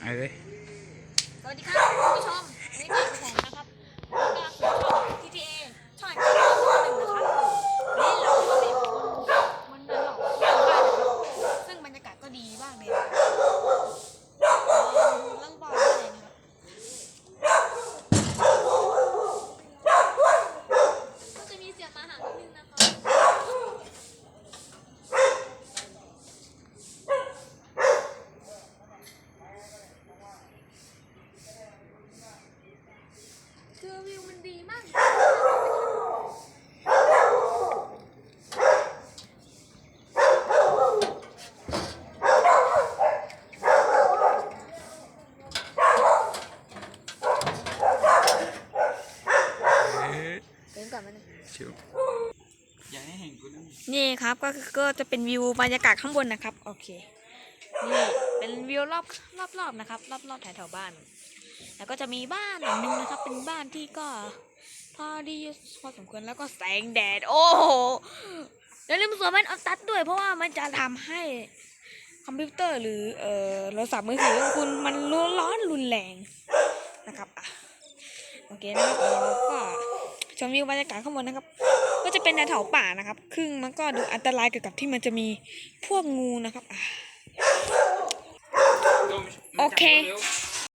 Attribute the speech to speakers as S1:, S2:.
S1: ไอาเลย
S2: สวัสดีครับคุณผู้ชมนี่คือผมนะครับแล้วก็คือช่อง TTA ช่องที่เราหนึ่งนะครับนี่เราก็เป็นมันเดินหลอกเที่ยวบ้านนะครับซึ่งบรรยากาศก็ดีมากเลยนะครับเรื่องบ้านได้เลยนะครับก็จะมีเสียงหมาหานิดนึงนะครับ คือวิวมันดีมากเลยเดินก่อน มาหนึ่ง
S1: ชิวอย่าให้เห็นกูนะ
S2: นี่ครับก็คือก็จะเป็นวิวบรรยากาศข้างบนนะครับ โอเค นี่เป็นวิวรอบรอบๆนะครับ รอบๆแถวๆบ้าน แล้วก็จะมีบ้านหลังนึงนะครับ เป็นบ้านที่ก็พอดีพอสมควรแล้วก็แสงแดด โอ้โหอย่าลืมสวมแว่นออฟตัดด้วย เพราะว่ามันจะทำให้คอมพิวเตอร์หรือเอ่อโทรศัพท์มือถือของคุณมันร้อนรุนแรงนะครับอะโอเคนะครับเราก็ ชมวิวบรรยากาศข้างบนนะครับ ก็จะเป็นแถวๆป่านะครับ ครึ่งมันก็ดูอันตรายเกี่ยวกับที่มันจะมีพวกงูนะครับโอเค